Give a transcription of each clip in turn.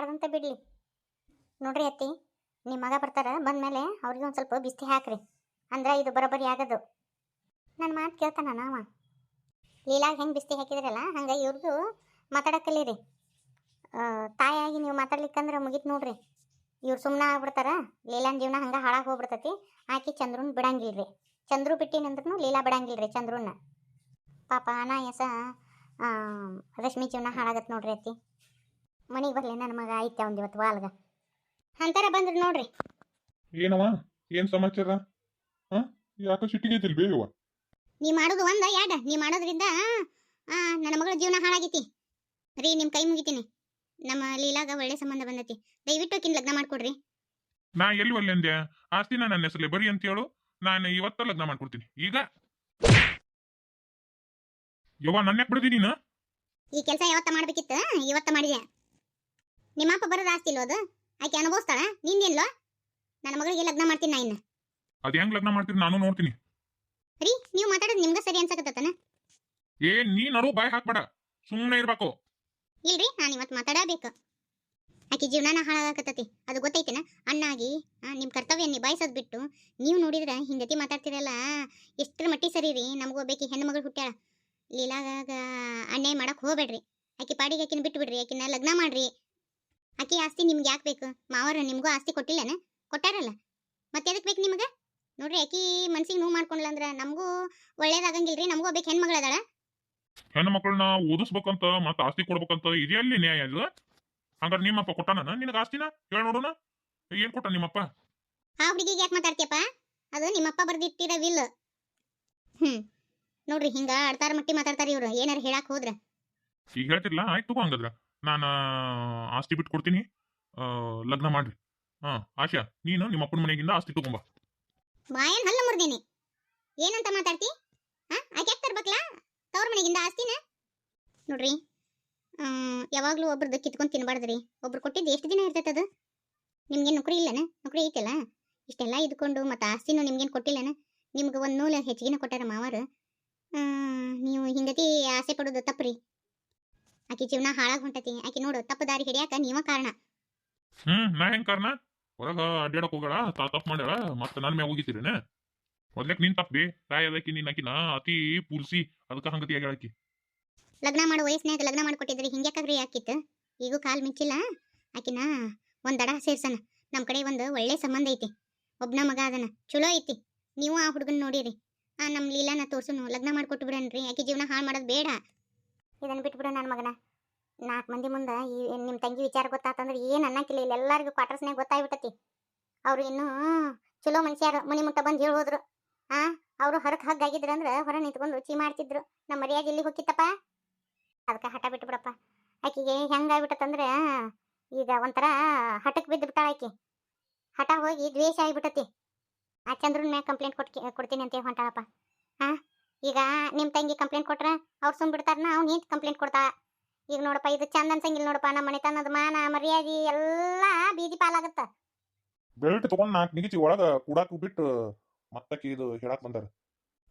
ಬ್ಯಾಡ್ದಂತ ಬಿಡ್ಲಿ. ನೋಡ್ರಿ ಅತ್ತಿ ನಿಮ್ಮ ಮಗ ಬರ್ತಾರ, ಬಂದ್ಮೇಲೆ ಅವ್ರಿಗೆ ಒಂದು ಸ್ವಲ್ಪ ಬಿಸ್ತಿ ಹಾಕ್ರಿ. ಅಂದ್ರೆ ಇದು ಬರೋಬ್ಬರಿ ಆಗದು. ನನ್ನ ಮಾತು ಕೇಳ್ತಾನ ನಾವ. ಲೀಲಾಗ ಹೆಂಗೆ ಬಿಸ್ತಿ ಹಾಕಿದ್ರಲ್ಲ, ಹಂಗೆ ಇವ್ರಿಗೂ ಮಾತಾಡಕ್ಕಲ್ಲೀರಿ. ತಾಯಿಯಾಗಿ ನೀವು ಮಾತಾಡ್ಲಿಕ್ಕಂದ್ರೆ ಮುಗೀತು ನೋಡ್ರಿ. ಇವ್ರು ಸುಮ್ಮನೆ ಆಗ್ಬಿಡ್ತಾರ, ಲೀಲಾನ್ ಜೀವನ ಹಂಗೆ ಹಾಳಾಗಿ ಹೋಗ್ಬಿಡ್ತೈತಿ, ಆಕಿ ಚಂದ್ರನ್ ಬಿಡಂಗಿಲ್ರಿ. ಚಂದ್ರು ಬಿಟ್ಟಿನಂದ್ರೂ ಲೀಲಾ ಬಿಡಂಗಿಲ್ರಿ ಚಂದ್ರನ್ನ. ಪಾಪ ಅನಾಯಸ ರಶ್ಮಿ ಜೀವನ ಹಾಳಾಗತ್ತೆ ನೋಡ್ರಿ ಅತ್ತಿ. ಮನೆಗೆ ಬರ್ಲಿ ನನ್ನ ಮಗ ಐತೆ ಒಂದು ಇವತ್ತು ವಾಲ್ಗ. ಅಂತಾರ ಬಂದ್ರಿ ನೋಡ್ರಿ. ಏನವ ಏನ್ ಸಮಾಚಾರ? ಹಾ? ಯಾಕ ಸಿಟ್ಟಿಗೆ ಐತಿಲ್ ಬೇಯವ್ವ ನೀ ಮಾಡೋದು ಒಂದ ಯಾಡ ನೀ ಮಾಡೋದ್ರಿಂದ ಆ ನನ್ನ ಮಗಳ ಜೀವನ ಹಾಳಾಗೈತಿ. ರೀ ನಿಮ್ಮ ಕೈ ಮುಗಿತೀನಿ. ನಮ್ಮ ಲೀಲಾಗ ಒಳ್ಳೆ ಸಂಬಂಧ ಬಂದತಿ. ದಯವಿಟ್ಟು ಕಿನ್ ಲಗ್ನ ಮಾಡ್ಕೊಡ್ರಿ. ನಾ ಎಲ್ಲಿ ಒಳ್ಳೆ ಅಂದೆ? ಆಸ್ತಿನ ನನ್ನ ಹೆಸರು ಬರಿ ಅಂತ ಹೇಳು. ನಾನು ಇವತ್ತ ಲಗ್ನ ಮಾಡ್ಕೊಡ್ತೀನಿ. ಈಗ? ಯುವ ನನ್ನ ಬಿಡದಿ ಬಿಡ್ದಿ ನೀನು? ಈ ಕೆಲಸ ಯಾವತ್ತ ಮಾಡ್ಬೇಕಿತ್ತು? ಇವತ್ತ ಮಾಡಿದೆ. ನಿಮ್ಮಪ್ಪ ಬರೋದು ಆಸ್ತಿ ಅದು? ಆಕೆ ಅನುಭವಿಸ್ತಾಳ? ನಿಂದೇನ್ಲೋ? ನನ್ನ ಮಗಳಿಗೆ ಲಗ್ನ ಮಾಡ್ತೀನಿ ನಾ ಇನ್ನ. ಅದ್ ಹೆಂಗ್ ಲಗ್ನ ಮಾಡ್ತೀರಿ ನಾನು ನೋಡ್ತೀನಿ. ರೀ ನೀವು ಮಾತಾಡೋದು ನಿಮ್ಗೆ ಸರಿ ಅನ್ಸಕತ್ತನ ಏ ನೀ ನಡು ಬಾಯ್ ಹಾಕ್ಬೇಡ. ಸುಮ್ಮನೆ ಇರ್ಬೇಕು. ಇಲ್ರಿ ನಾನು ಇವತ್ತು ಮಾತಾಡಬೇಕು. ಆಕೆ ಜೀವನನ ಹಾಳಾಗಕತ್ತತಿ. ಅದು ಗೊತ್ತೈತೆನ? ಅಣ್ಣಾಗಿ ನಿಮ್ಮ ಕರ್ತವ್ಯ ನಿಭಾಯಿಸೋದು ಬಿಟ್ಟು ನೀವು ನೋಡಿದ್ರೆ ಹಿಂಗತಿ ಮಾತಾಡ್ತಿರಲ್ಲ. ಎಷ್ಟರ ಮಟ್ಟಿ ಸರಿ ರೀ ನಮಗೂ ಬೇಕಿ ಹೆಣ್ಣು ಮಗಳು ಹುಟ್ಟ್ಯಾಳ ಲೀಲಾಗ ಅನ್ಯಾಯ ಮಾಡಕ್ಕೆ ಹೋಗ್ಬೇಡ್ರಿ. ಆಕೆ ಪಾಡಿಗೆ ಆಕಿನ ಬಿಟ್ಟು ಬಿಡ್ರಿ ಆಕಿನ ಲಗ್ನ ಮಾಡ್ರಿ. ಆಕಿ ಆಸ್ತಿ ನಿಮ್ಗೆ ಯಾಕೆ ಬೇಕು? ಮಾವರು ನಿಮಗೂ ಆಸ್ತಿ ಕೊಟ್ಟಿಲ್ಲನ? ಕೊಟ್ಟಾರಲ್ಲ. ಮತ್ತೆ ಎದಕ್ಕೆ ಬೇಕು ನಿಮಗೆ? ನೋಡ್ರಿ ಆಕಿ ಮನ್ಸಿಗೆ ನೋವು ಮಾಡ್ಕೊಂಡ್ಲ ಅಂದ್ರೆ ನಮಗೂ ಒಳ್ಳೇದಾಗಂಗಿಲ್ರಿ ನಮಗೂ ಒಬ್ಬಕ್ಕೆ ಹೆಣ್ಮಗಳ ಅದಾಳ. ಹೆಣ್ಣು ಮಕ್ಕಳನ್ನ ಓದಿಸ್ಬೇಕಂತ ಮತ್ತೆ ಆಸ್ತಿ ಕೊಡ್ಬೇಕಂತ ಇದೆಯಲ್ಲಿ ನ್ಯಾಯ ಇದು? ಹಂಗಾರೆ ನಿಮ್ಮಪ್ಪ ಕೊಟ್ಟಾನ ನಿನಗೆ ಆಸ್ತಿನ? ಹೇಳ ನೋಡೋಣ. ಏನ್ ಕೊಟ್ಟ ನಿಮ್ಮಪ್ಪ? ಆ ಹುಡುಗಿಗೆ ಯಾಕೆ ಮಾತಾಡ್ತೀಯಪ್ಪ? ಅದು ನಿಮ್ಮಪ್ಪ ಬರ್ದಿಟ್ಟಿರ ವಿಲ್ ಹ್ಮ್. ನೋಡ್ರಿ ಹಿಂಗ ಅಡ್ತಾರ ಮಟ್ಟಿ ಮಾತಾಡ್ತಾರ ಇವ್ರು. ಏನಾರ ಹೇಳಕ್ ಹೋದ್ರ. ಈಗ ಹೇಳ್ತಿರ್ಲ? ಆಯ್ತು ತಗೋ ಹಂಗದ್ರ. ನಾನು ಆಸ್ತಿ ಬಿಟ್ಟು ಕೊಡ್ತೀನಿ. ಲಗ್ನ ಮಾಡ್ರಿ. ಹಾ, ಆಶಾ, ನೀನು ನಿಮ್ಮ ಅಪ್ಪನ ಮನೆಗಿಂದ ಆಸ್ತಿ ತಗೊಂಬ ಬಾಯನ್ ಹಲ್ಲ ಮುರ್ದಿನಿ. ಏನಂತ ಮಾತಾಡ್ತಿ? ಹಾ, ಆಕೆ ಯಾಕೆ ತರ್ಬೇಕಲ್ಲ? ತವ್ರ ಮನೆಗಿಂದ ಆಸ್ತಿನ? ನೋಡ್ರಿ ಯಾವಾಗ್ಲೂ ಒಬ್ರದ್ದು ಕಿತ್ಕೊಂಡ್ ತಿನ್ಬಾರ್ದ್ರಿ. ಒಬ್ರು ಕೊಟ್ಟಿದ್ದು ಎಷ್ಟು ದಿನ ಇರ್ತೈತೆ ಅದು? ನಿಮ್ಗೇನು ನೌಕರಿ ಇಲ್ಲನ? ನೌಕರಿ ಐತಲ್ಲ? ಇಷ್ಟೆಲ್ಲ ಇದ್ಕೊಂಡು ಮತ್ತೆ ಆಸ್ತಿನೂ ನಿಮ್ಗೇನು ಕೊಟ್ಟಿಲ್ಲನ? ನಿಮ್ಗೆ ಒಂದು ನೂಲು ಹೆಚ್ಚಿಗೆನ ಕೊಟ್ಟಾರ ಮಾವರು. ನೀವು ಹಿಂಗತಿ ಆಸೆ ಪಡೋದು ತಪ್ಪ್ರಿ. ಆಕಿ ಜೀವನ ಹಾಳಾಗ್ ಹೊಂಟತಿ. ಆಕಿ ನೋಡು ತಪ್ಪು ದಾರಿ ಹಿಡಿಯಾಕ ನೀವ ಕಾರಣ. ಹ್ಮ್ ನಾ ಹೆಂಗ್ ಕಾರಣ? ಹೊರಗ ಅಡ್ಡಾಡಕ್ ಹೋಗಳ ತಾ ತಪ್ಪು ಮಾಡ್ಯಾಳ ಮತ್ತ ನನ್ ಮ್ಯಾಗ ಹೋಗಿತೀರೇನ ಮೊದ್ಲಕ್ ನೀನ್ ತಪ್ಪಿ ತಾಯಿ ಅದಕ್ಕೆ ನೀನ್ ಆಕಿನ ಅತಿ ಪೂಲ್ಸಿ ಅದಕ್ಕ ಹಂಗತಿ ಆಗ್ಯಾಳಕಿ ಲಗ್ನ ಮಾಡೋ ವಯಸ್ಸಿನಾಗ ಲಗ್ನ ಮಾಡ್ಕೊಟ್ಟಿದ್ರಿ ಹಿಂಗ್ಯಾಕಾಗ್ರಿ ಆಕಿತ್ತು ಈಗೂ ಕಾಲ್ ಮಿಂಚಿಲ್ಲ? ಆಕಿನ ಒಂದ್ ದಡ ಸೇರ್ಸನ. ನಮ್ ಕಡೆ ಒಂದು ಒಳ್ಳೆ ಸಂಬಂಧ ಐತಿ. ಒಬ್ನ ಮಗ ಅದನ ಚಲೋ ಐತಿ. ನೀವು ಆ ಹುಡುಗನ್ ನೋಡಿರಿ. ಆ ನಮ್ ಲೀಲಾನ ತೋರ್ಸುನು ಲಗ್ನ ಮಾಡ್ಕೊಟ್ಟು ಬಿಡನ್ರಿ. ಆಕಿ ಜೀವನ ಹಾಳು ಮಾಡೋದು ಬೇಡ. ಇದನ್ನ ಬಿಟ್ಬಿಡು ನನ್ನ ಮಗನ. ನಾಲ್ಕು ಮಂದಿ ಮುಂದೆ ಈ ನಿಮ್ಮ ತಂಗಿ ವಿಚಾರ ಗೊತ್ತಾತಂದ್ರೆ ಏನು ಅನ್ನಕ್ಕಿಲ್ಲ, ಇಲ್ಲಿ ಎಲ್ಲರಿಗೂ ಕ್ವಾರ್ಟರ್ಸ್ನಾಗ ಗೊತ್ತಾಗ್ಬಿಟ್ಟತಿ ಅವ್ರು ಇನ್ನೂ ಚಲೋ ಮನುಷ್ಯರು, ಮನೆ ಮುಟ್ಟ ಬಂದು ಹೋದ್ರು ಆ, ಅವರು ಹೊರಗೆ ಹಗ್ಗಾಗಿದ್ರು ಅಂದ್ರೆ ಹೊರ ನಿಂತ್ಕೊಂಡು ರುಚಿ ಮಾಡ್ತಿದ್ರು. ನಮ್ಮ ಮರ್ಯಾದೆ ಇಲ್ಲಿ ಹೋಗಿತ್ತಪ್ಪ ಅದಕ್ಕೆ ಹಠ ಬಿಟ್ಬಿಡಪ್ಪ. ಆಕಿಗೆ ಹೆಂಗಾಗ್ಬಿಟ್ಟತಂದ್ರೆ ಈಗ ಒಂಥರ ಹಠಕ್ಕೆ ಬಿದ್ದು ಬಿಟ್ಟಾಳ ಆಕಿ. ಹಠ ಹೋಗಿ ದ್ವೇಷ ಆಗಿಬಿಟ್ಟತಿ ಆ ಚಂದ್ರನ ಮ್ಯಾಗ ಕಂಪ್ಲೇಂಟ್ ಕೊಟ್ ಕೊಡ್ತೀನಿ ಅಂತ ಹೊಂಟಾಳಪ್ಪ. ಹಾ ಈಗ ನಿಮ್ಮ ತಂಗಿ ಕಂಪ್ಲೇಂಟ್ ಕೊಟ್ರೆ ಅವ್ರು ಸುಮ್ ಬಿಡ್ತಾರನ ಅವ್ನು ನಿಂತು ಕಂಪ್ಲೇಂಟ್ ಕೊಡ್ತಾ ಈಗ ನೋಡಪ್ಪ ಇದು ಚಂದ ಅನ್ಸಂಗಿಲ್ಲ ನೋಡಪ್ಪ ನಮ್ಮ ಮನೆತನದ ಮಾನ ಮರ್ಯಾದಿ ಎಲ್ಲ ಬೀದಿ ಪಾಲಾಗತ್ತ. ಬೆಲ್ಟ್ ತಗೊಂಡ್ ನಾಲ್ಕು ನಿಗಿಚಿ ಒಳಗ ಕೂಡಾಕ್ ಬಿಟ್ಟು ಮತ್ತಕ್ಕೆ ಇದು ಹೇಳಕ್ ಬಂದಾರ.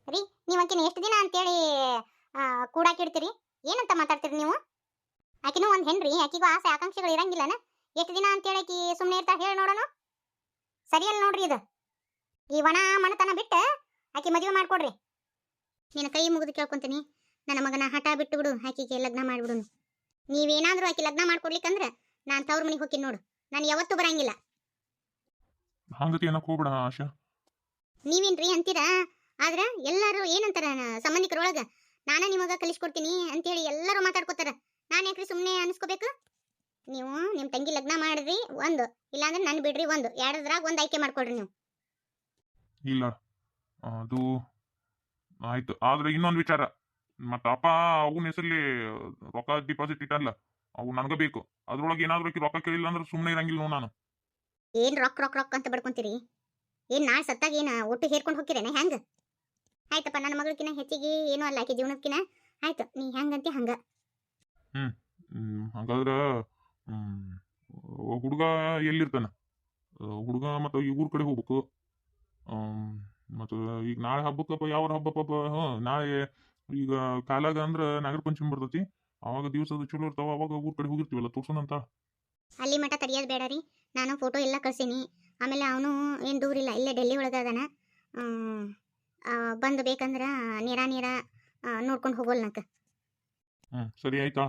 ರೀ ನೀವು ಆಕಿನ ಎಷ್ಟು ದಿನ ಅಂತೇಳಿ ಆ, ಕೂಡಾಕಿಡ್ತೀರಿ ಏನಂತ ಮಾತಾಡ್ತೀರಿ ನೀವು? ಆಕಿನೂ ಒಂದು ಹೆಣ್ರಿ ಆಕಿಗೂ ಆಸೆ ಆಕಾಂಕ್ಷೆಗಳು ಇರಂಗಿಲ್ಲನ? ಎಷ್ಟು ದಿನ ಅಂತೇಳಿ ಆಕಿ ಸುಮ್ಮನೆ ಇರ್ತಾ ಹೇಳಿ ನೋಡೋಣ ಸರಿಯಲ್ಲ ನೋಡ್ರಿ ಇದು. ಈ ಒಣ ಮಣತನ ಬಿಟ್ಟು ಆಕಿ ಮದುವೆ ಮಾಡ್ಕೊಡ್ರಿ. ನಿನ್ನ ಕೈ ಮುಗಿದು ಕೇಳ್ಕೊಂತೀನಿ. ನನ್ನ ಮಗನ ಹಠ ಬಿಟ್ಟು ಬಿಡು ಆಕಿಗೆ ಲಗ್ನ ಮಾಡ್ಬಿಡು ನೀವೇನಾದ್ರೂ ಆಕೆ ಲಗ್ನ ಮಾಡ್ಕೊಡ್ಲಿಕ್ಕಂದ್ರೆ ನಾನು ತವ್ರ ಮನೆಗೆ ಹೋಗಿ ನೋಡು. ನಾನು ಯಾವತ್ತೂ ಬರಂಗಿಲ್ಲ. ಹಂಗತಿ ಏನಕ್ ಹೋಗ್ಬೇಡ ಆಶಾ. ನೀವೇನ್ರಿ ಅಂತೀರಾ? ಆದ್ರೆ ಎಲ್ಲಾರು ಏನಂತಾರ ಸಂಬಂಧಿಕರೊಳಗ ನಾನ ನಿಮಗ ಕಲಿಸ್ಕೊಡ್ತೀನಿ ಅಂತೇಳಿ ಎಲ್ಲರೂ ಮಾತಾಡ್ಕೋತಾರ. ನಾನು ಯಾಕ್ರಿ ಸುಮ್ಮನೆ ಅನ್ಸ್ಕೋಬೇಕು? ನೀವು ನಿಮ್ಮ ತಂಗಿ ಲಗ್ನ ಮಾಡ್ರಿ ಒಂದು ಇಲ್ಲಾಂದ್ರೆ ನನ್ ಬಿಡ್ರಿ ಒಂದು. ಎರಡದ್ರಾಗ ಒಂದು ಆಯ್ಕೆ ಮಾಡ್ಕೊಡ್ರಿ ನೀವು. ಇಲ್ಲ. ಅದು ಆಯ್ತು. ಆದ್ರೆ ಇನ್ನೊಂದು ವಿಚಾರ. ಮತ್ತ ಅಪ್ಪ ಅವನ ಹೆಸರಲ್ಲಿ ರೊಕ್ಕ ಡಿಪಾಸಿಟ್ ಇಟ್ಟಲ್ಲ. ಅವು ನನಗ ಬೇಕು. ಅದ್ರೊಳಗೆ ಏನಾದ್ರೂ ರೊಕ್ಕ ಕೇಳಿಲ್ಲ ಅಂದ್ರೆ ಸುಮ್ಮನೆ ಇರಂಗಿಲ್ಲ ನಾನು. ಏನ್ ರೊಕ್ಕ ರೊಕ್ಕ ರೊಕ್ಕ ಅಂತ ಬಡ್ಕೊಂತೀರಿ? ಏನ್ ನಾಳೆ ಸತ್ತಾಗ ಏನ ಒಟ್ಟು ಹೇರ್ಕೊಂಡು ಹೋಗ್ತಿರೇನೆ ಹೆಂಗ? ಆಯ್ತಪ್ಪ ನನ್ನ ಮಗಳಕಿನ ಹೆಚ್ಚಿಗೆ ಏನು ಅಲ್ಲ ಆಕೆ ಜೀವನಕ್ಕಿನ ಆಯ್ತು ನೀ ಹೆಂಗಂತಿ ಹಂಗ. ಹ್ಮ್. ಹಂಗಾದ್ರ ಹುಡುಗ ಎಲ್ಲಿರ್ತಾನ? ಹುಡುಗ ಮತ್ತೆ ಈ ಊರ್ ಕಡೆ ಹೋಗ್ಬೇಕು. ಹ್ಮ್ ಮತ್ತ ಈಗ ನಾಳೆ ಹಬ್ಬಕ್ಕಪ್ಪ ಯಾವ ಹಬ್ಬಪ್ಪ ಹ್ಞೂ ನಾಳೆ ಈಗ ಕಾಲಾಗ ಅಂದ್ರ ನಾಗರ ಪಂಚಮಿ ಬರ್ತೈತಿ. ಅವಾಗ ದಿವಸದ ಚಲೋ ಇರ್ತಾವ ಅವಾಗ ಊರ್ ಕಡೆ ಹೋಗಿರ್ತೀವಲ್ಲ ತೋರ್ಸೋಣಂತ? ಅಲ್ಲಿ ಮಠ ತಡಿಯೋದು ಬೇಡ ರೀ ನಾನು ಫೋಟೋ ಎಲ್ಲ ಕಳ್ಸೀನಿ. ಆಮೇಲೆ ಅವನು ಏನು ದೂರ ಇಲ್ಲ ಇಲ್ಲೇ ಡೆಲ್ಲಿ ಒಳಗೆ ಅದಾನ. ಬಂದು ಬೇಕಂದ್ರೆ ನೀರ ನೀರ ನೋಡ್ಕೊಂಡು ಹೋಗೋಲ್ ನಕ. ಹ್ಞೂ ಸರಿ ಆಯ್ತಾ?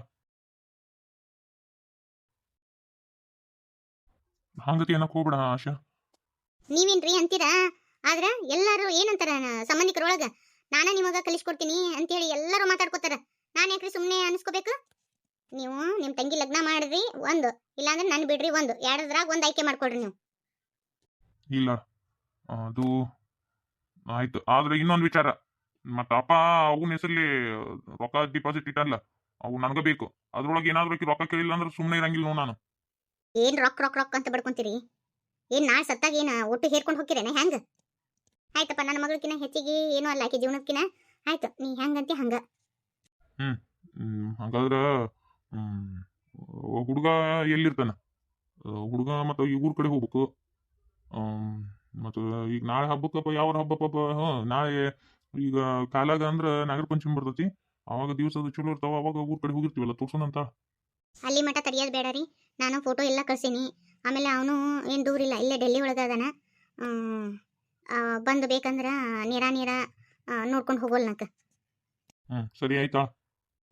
ಹಂಗತಿ ಏನಕ್ಕೆ ಹೋಗ್ಬೇಡ ಆಶಾ? ನೀವೇನ್ರಿ ಅಂತೀರಾ? ಆದ್ರ ಎಲ್ಲಾರು ಏನಂತಾರ ಸಂಬಂಧಿಕರೊಳಗ? ನಾನ ನಿಮಗ ಕಲಿಸ್ಕೊಡ್ತೀನಿ ಅಂತೇಳಿ ಎಲ್ಲರೂ ಮಾತಾಡ್ಕೋತಾರ. ನಾನ್ ಯಾಕ್ರಿ ಸುಮ್ಮನೆ ಅನ್ಸ್ಕೋಬೇಕು? ನೀವು ನಿಮ್ ತಂಗಿ ಲಗ್ನ ಮಾಡ್ರಿ ಒಂದು ಇಲ್ಲಾಂದ್ರೆ ನನ್ ಬಿಡ್ರಿ ಒಂದು. ಎರಡದ್ರಾಗ ಒಂದ್ ಆಯ್ಕೆ ಮಾಡ್ಕೊಡ್ರಿ ನೀವು. ಇಲ್ಲ. ಅದು ಆಯ್ತು. ಆದ್ರೆ ಇನ್ನೊಂದು ವಿಚಾರ. ಮತ್ತ ಅಪ್ಪ ಅವನ ಹೆಸರಲ್ಲಿ ರೊಕ್ಕ ಡಿಪಾಸಿಟ್ ಇಟ್ಟಲ್ಲ. ಅವು ನನಗ ಬೇಕು. ಅದ್ರೊಳಗೆ ಏನಾದ್ರು ರೊಕ್ಕ ಕೇಳಿಲ್ಲ ಅಂದ್ರೆ ಸುಮ್ಮನೆ ಇರಂಗಿಲ್ಲ ನೋ ನಾನು. ಏನ್ ರೊಕ್ಕ ರೊಕ್ಕ ರೊಕ್ಕ ಅಂತ ಬಡ್ಕೊಂತೀರಿ? ಏನ್ ನಾಳೆ ಸತ್ತಾಗ ಏನ ಒಟ್ಟು ಹೇರ್ಕೊಂಡು ಹೋಗಿರೇನೆ ಹೆಂಗ? ಆಯ್ತಪ್ಪ ನನ್ನ ಮಗಳಕ್ಕಿನ ಹೆಚ್ಚಿಗೆ ಏನು ಅಲ್ಲ ಆಕೆ ಜೀವನಕ್ಕಿನ ಆಯ್ತು ನೀ ಹೆಂಗಂತಿ ಹಂಗ. ಹ್ಮ್ ಹಂಗಾದ್ರ ಹುಡುಗ ಎಲ್ಲಿರ್ತಾನ? ಹುಡುಗ ಮತ್ತು ಈ ಊರ್ ಕಡೆ ಹೋಗ್ಬೇಕು. ಮತ್ತು ಈಗ ನಾಳೆ ಹಬ್ಬಕ್ಕಪ್ಪ ಯಾವ ಹಬ್ಬಪ್ಪ ಹ್ಞೂ ನಾಳೆ ಈಗ ಕಾಲಾಗ ಅಂದ್ರ ನಾಗರ ಪಂಚಮಿ ಬರ್ತೈತಿ. ಅವಾಗ ದಿವಸದ ಚಲೋ ಇರ್ತಾವ ಅವಾಗ ಊರ್ ಕಡೆ ಹೋಗಿರ್ತೀವಲ್ಲ ತೋರ್ಸೋಣಂತ? ಅಲ್ಲಿ ಮಠ ತಡಿಯೋದು ಬೇಡ ರೀ ನಾನು ಫೋಟೋ ಎಲ್ಲ ಕಳ್ಸೀನಿ. ಆಮೇಲೆ ಅವನು ಏನು ದೂರ ಇಲ್ಲ ಇಲ್ಲೇ ಡೆಲ್ಲಿ ಒಳಗೆ ಅದಾನ. ಬಂದು ಬೇಕಂದ್ರೆ ನೀರ ನೀರ ನೋಡ್ಕೊಂಡು ಹೋಗೋಲ್ ನಕ. ಹ್ಮ್ ಸರಿ ಆಯ್ತಾ.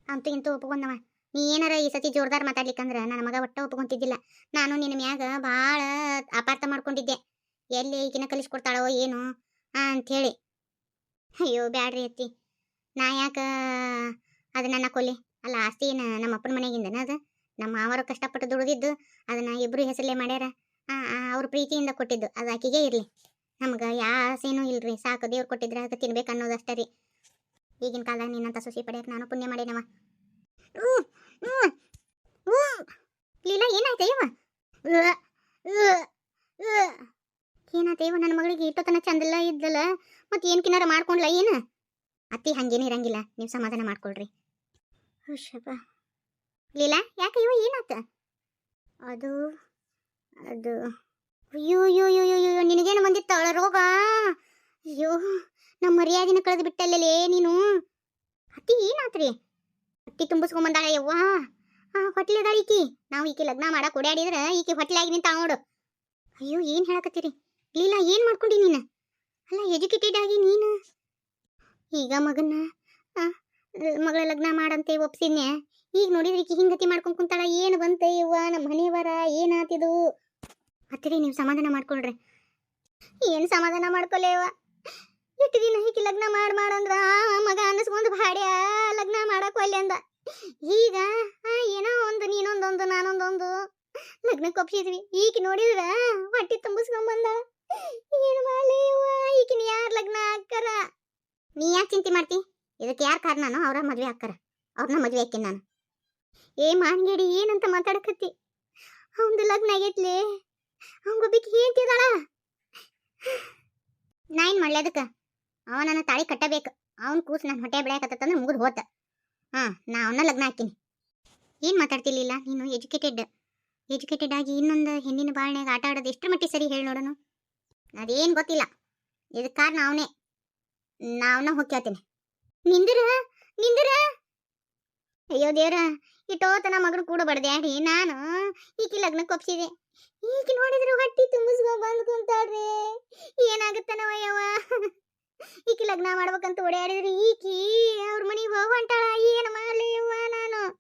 ಅಂತೂ ಇಂತೂ ಒಪ್ಕೊಂಡವ. ನೀ ಏನಾರ ಈ ಸತಿ ಜೋರ್ದಾರ್ ಮಾತಾಡ್ಲಿಕ್ಕಂದ್ರ ನನ್ನ ಮಗ ಒಟ್ಟ ಒಪ್ಕೊಂತಿದ್ದಿಲ್ಲ. ನಾನು ನಿನ್ನ ಮ್ಯಾಗ ಭಾಳ ಅಪಾರ್ಥ ಮಾಡ್ಕೊಂಡಿದ್ದೆ. ಎಲ್ಲಿ ಈಗಿನ ಕಲಿಸ್ಕೊಡ್ತಾಳೋ ಏನು ಅಂಥೇಳಿ ಅಯ್ಯೋ ಬ್ಯಾಡ್ರಿ ಅತ್ತಿ. ನಾ ಯಾಕ ಅದು ನನ್ನ ಕೊಲ್ಲಿ ಅಲ್ಲ ಆಸ್ತಿ ಏನ ನಮ್ಮ ಅಪ್ಪನ ಮನೆಗಿಂದನ ಅದು? ನಮ್ಮ ಮಾವರು ಕಷ್ಟಪಟ್ಟು ದುಡಿದಿದ್ದು ಅದನ್ನ ಇಬ್ರು ಹೆಸರಲ್ಲೇ ಮಾಡ್ಯಾರ. ಅವ್ರ ಪ್ರೀತಿಯಿಂದ ಕೊಟ್ಟಿದ್ದು. ಅದು ಆಕಿಗೆ ಇರ್ಲಿ. ನಮ್ಗೆ ಯಾಸೇನೂ ಇಲ್ರಿ. ಸಾಕು, ದೇವ್ರು ಕೊಟ್ಟಿದ್ರೆ ಅದಕ್ಕೆ ತಿನ್ಬೇಕು ಅನ್ನೋದಷ್ಟೇ ರೀ. ಈಗಿನ ಕಾಲದಾಗ ನಿನ್ನಂತ ಸುಸಿ ಪಡೆಯಕ್ಕೆ ನಾನು ಪುಣ್ಯ ಮಾಡೇನವ. ಲೀಲಾ, ಏನಾಯ್ತ ಇವ ಏನಾಯ್ತ ಇವ ನನ್ನ ಮಗಳಿಗೆ ಇಟ್ಟೋತನ ಚಂದಿಲ್ಲ, ಇದ್ದಲ್ಲ. ಮತ್ತೆ ಏನ್ ಕಿನಾರ ಮಾಡ್ಕೊಂಡ್ಲ, ಏನ? ಅತ್ತಿ ಹಂಗೇನು ಇರಂಗಿಲ್ಲ. ನೀವು ಸಮಾಧಾನ ಮಾಡ್ಕೊಳ್ರಿ. ಹುಷಪ್ಪ. ಲೀಲಾ, ಯಾಕೆ ಇವ ಏನಾತ? ಅದು ಅದು. ಅಯ್ಯೋ ಅಯ್ಯೋ ಅಯ್ಯೋ ಅಯ್ಯೋ ನಮ್ಮ ಮರ್ಯಾದಿನ ಕಳೆದು ಬಿಟ್ಟಲ್ಲೇ ನೀನು? ಅತ್ತಿ, ಏನಾತ್ರಿ? ಅತ್ತಿ ತುಂಬಿಸ್ಕೊಂಬಂದಾಳ, ಯವ್ವ. ಆ, ಹೊಟ್ಲಿದಾಳ ಈಕಿ. ನಾವು ಈಕೆ ಲಗ್ನ ಮಾಡಕ್ಕೆ ಓಡಾಡಿದ್ರ ಈಕೆ ಹೊಟ್ಲಾಗಿ ನಿಂತ ನೋಡು. ಅಯ್ಯೋ, ಏನು ಹೇಳಕತ್ತೀರಿ? ಲೀಲಾ, ಏನು ಮಾಡ್ಕೊಂಡಿ ನೀನು? ಅಲ್ಲ, ಎಜುಕೇಟೆಡ್ ಆಗಿ ನೀನು? ಈಗ ಮಗನ್ನ ಮಗಳ ಲಗ್ನ ಮಾಡಂತೆ ಒಪ್ಸಿದ್ನೆ. ಈಗ ನೋಡಿದ್ರೆ ಈಕಿ ಹಿಂಗತಿ ಮಾಡ್ಕೊಂಡ್ ಕುಂತಾಳ. ಏನು ಬಂತೆ ಯವ್ವ ನಮ್ಮ ಮನೆಯವರ ಏನಾತಿದು ಅತ್ತಿರಿ, ನೀವು ಸಮಾಧಾನ ಮಾಡ್ಕೊಳ್ರಿ. ಏನು ಸಮಾಧಾನ ಮಾಡ್ಕೊಲೇವ ಇಟ್ಟು ದಿನ ಹೀಗೆ ಲಗ್ನ ಮಾಡ್ ಮಾಡಂದ್ರ ಮಗ ಅನ್ನಿಸ್ಕೊಂಡು ಭಾಡ್ಯ ಲಗ್ನ ಮಾಡಕ್ ಒಲ್ಲೆ ಅಂದ. ಈಗ ಏನೋ ಒಂದು, ನೀನೊಂದೊಂದು, ನಾನೊಂದೊಂದು ಲಗ್ನಕ್ಕೆ ಒಪ್ಸಿದ್ವಿ. ಈಗ ನೋಡಿದ್ರ ಹೊಟ್ಟಿ ತುಂಬಿಸ್ಕೊಂಬಂದ ಏನು ಮಾಡ್ಲಿ ಈಗಿನ ಯಾರ್ ಲಗ್ನ ಹಾಕ್ಕಾರ? ನೀ ಯಾಕೆ ಚಿಂತೆ ಮಾಡ್ತಿ? ಇದಕ್ಕೆ ಯಾರ್ ಕಾರಣನೋ ಅವ್ರ ಮದ್ವೆ ಹಾಕ್ಕಾರ. ಅವ್ರನ್ನ ಮದ್ವೆ ಹಾಕಿನ ನಾನು. ಏ ಮಾನ್ಗೇಡಿ, ಏನಂತ ಮಾತಾಡಕತ್ತಿ? ಅವಂದು ಲಗ್ನ ಆಗೈತ್ಲಿ. ಅವಂಗೊಬ್ಬಿಕ್ಕೆ ಹೇಳ್ತಿದಾಳ ನಾ ಏನ್ ಮಾಡ್ಲಿ ಅದಕ್ಕ? ಅವ ನನ್ನ ತಾಳಿ ಕಟ್ಟಬೇಕು. ಅವನ್ ಕೂಸ್ ನನ್ನ ಹೊಟ್ಟೆ ಬೆಳೆಯಕತ್ತಂದ್ರೆ ಮುಗಿದು ಹೋತ. ಹಾ, ನಾ ಅವನ ಲಗ್ನ ಹಾಕಿನಿ ಏನು ಮಾತಾಡ್ತಿರ್ಲಿಲ್ಲ? ನೀನು ಎಜುಕೇಟೆಡ್. ಎಜುಕೇಟೆಡ್ ಆಗಿ ಇನ್ನೊಂದು ಹೆಣ್ಣಿನ ಬಾಳ್ನ್ಯಾಗ ಆಟ ಆಡೋದು ಎಷ್ಟು ಮಟ್ಟಿಗೆ ಸರಿ ಹೇಳಿ ನೋಡೋಣ ಅದೇನ್ ಗೊತ್ತಿಲ್ಲ. ಇದಕ್ಕೆ ಕಾರಣ ಅವನೇ. ನಾವನ್ನ ಹೋಗ್ಯಾತೀನಿ ನಿಂದಿರ? ನಿಂದಿರ? ಅಯ್ಯೋ ದೇವ್ರ ಇಟ್ಟೋತನ ಮಗಳು ಕೂಡ ಬಡ್ದ್ಯಾಡಿ ನಾನು ಈಕಿ ಲಗ್ನ ಕೊಪ್ಸಿದೆ ಈಕಿ ನೋಡಿದ್ರೆ ಹೊಟ್ಟಿ ತುಂಬಿಸ್ಕೊಂಡ್ ಬಂದು ಕುಂತಾಳ್ರಿ ಏನಾಗುತ್ತನವ ಯವ್ವ ಈಕಿ ಲಗ್ನ ಮಾಡ್ಬೇಕಂತ ಓಡಾಡಿದ್ರಿ, ಈಕಿ ಅವ್ರ ಮನೆಗೆ ಹೋಗಂಟಾಳ ಏನು ಮಾಡಲಿ ಅವ್ವ ನಾನು?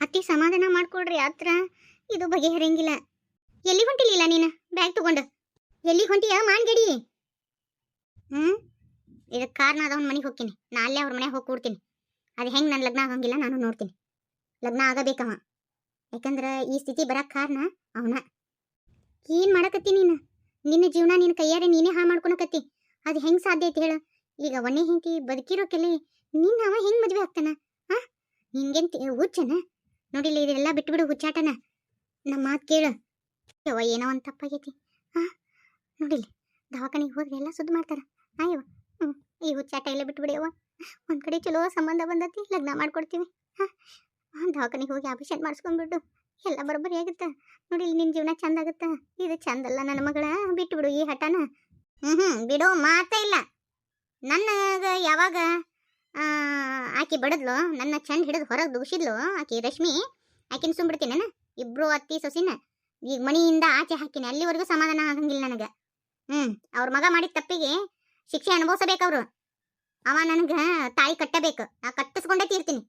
ಅತ್ತಿ ಸಮಾಧಾನ ಮಾಡ್ಕೊಡ್ರಿ ಹತ್ರ ಇದು ಬಗೆಹರಂಗಿಲ್ಲ ಎಲ್ಲಿ ಹೊಂಟಿಲಿಲ್ಲ ನೀನು? ಬ್ಯಾಗ್ ತಗೊಂಡು. ಎಲ್ಲಿ ಹೊಂಟಿಯ ಮಾನ್ಗಡಿ? ಹ್ಮ್? ಇದಕ್ಕೆ ಕಾರಣ ಅದವನ ಮನೆಗೆ ಹೋಗ್ತೀನಿ. ನಾ ಅಲ್ಲೇ ಅವ್ರ ಮನೆಗೆ ಹೋಗಿ ಕೂಡ್ತೀನಿ. ಅದು ಹೆಂಗೆ ನನ್ನ ಲಗ್ನ ಆಗಂಗಿಲ್ಲ ನಾನು ನೋಡ್ತೀನಿ. ಲಗ್ನ ಆಗಬೇಕವ. ಯಾಕಂದ್ರೆ ಈ ಸ್ಥಿತಿ ಬರಕ್ಕೆ ಕಾರಣ ಅವನ. ಏನು ಮಾಡಕತ್ತಿ ನೀನು? ನಿನ್ನ ಜೀವನ ನಿನ್ನ ಕೈಯಾರೆ ನೀನೇ ಹಾ ಮಾಡ್ಕೊಳಕತ್ತಿ. ಅದು ಹೆಂಗೆ ಸಾಧ್ಯ ಐತಿ ಹೇಳು. ಈಗ ಒಣ್ಣೆ ಹೆಂಡತಿ ಬದುಕಿರೋಕೆಲ್ಲಿ ನಿನ್ನ ಅವ ಹೆಂಗೆ ಮದುವೆ ಆಗ್ತಾನ? ಆ? ನಿನ್ಗೆಂತ ಹುಚ್ಚನ? ನೋಡಿಲ್ಲ ಇದೆಲ್ಲ ಬಿಟ್ಬಿಡು ಹುಚ್ಚಾಟನ. ನಮ್ಮ ಮಾತು ಕೇಳು. ಯವ್ವ, ಏನೋ ಒಂದು ತಪ್ಪಾಗೈತಿ. ಆ? ನೋಡಿಲ್ಲ. ದವಾಖಾನೆಗೆ ಹೋದ್ರೆ ಎಲ್ಲ ಸುದ್ದಿ ಮಾಡ್ತಾರ. ಆಯವ್ವ ಹ್ಞೂ ಈ ಹುಚ್ಚಾಟ ಎಲ್ಲ ಬಿಟ್ಬಿಡಿ ಅವ್ವ ಒಂದು ಕಡೆ ಚಲೋ ಸಂಬಂಧ ಬಂದತಿ, ಲಗ್ನ ಮಾಡ್ಕೊಡ್ತೀವಿ. ಹಾಂ ದವಾಖಾನೆಗೆ ಹೋಗಿ ಆಪರೇಷನ್ ಮಾಡಿಸ್ಕೊಂಡ್ಬಿಡು. ಎಲ್ಲ ಬರೋಬ್ಬರಿ ಆಗುತ್ತೆ. ನೋಡಿಲ್ಲ ನಿನ್ನ ಜೀವನ ಚಂದ ಆಗುತ್ತಾ? ಇದು ಚಂದಲ್ಲ ನನ್ನ ಮಗಳ. ಬಿಟ್ಬಿಡು ಈ ಹಠನ. ಹ್ಞೂ ಹ್ಞೂ ಬಿಡೋ ಮಾತೇ ಇಲ್ಲ. ನನಗ ಯಾವಾಗ ಆಕೆ ಬಡದ್ಲು, ನನ್ನ ಚಂದ ಹಿಡಿದು ಹೊರಗೆ ದುಗಿಸಿದ್ಲು ಆಕಿ ರಶ್ಮಿ, ಆಕಿನ ನಾನು, ಇಬ್ರು ಅತ್ತಿ ಸೊಸಿನ, ಈಗ ಮನೆಯಿಂದ ಆಚೆ ಹಾಕಿನಿ, ಅಲ್ಲಿವರೆಗೂ ಸಮಾಧಾನ ಆಗಂಗಿಲ್ಲ ನನಗೆ. ಹ್ಞೂ ಅವ್ರ ಮಗ ಮಾಡಿದ ತಪ್ಪಿಗೆ ಶಿಕ್ಷೆ ಅನುಭವಿಸಬೇಕು ಅವ್ರು. ಅವ ನನಗೆ ತಾಯಿ ಕಟ್ಟಬೇಕು ಆ ಕಟ್ಟಿಸ್ಕೊಂಡೇ ತೀರ್ತೀನಿ.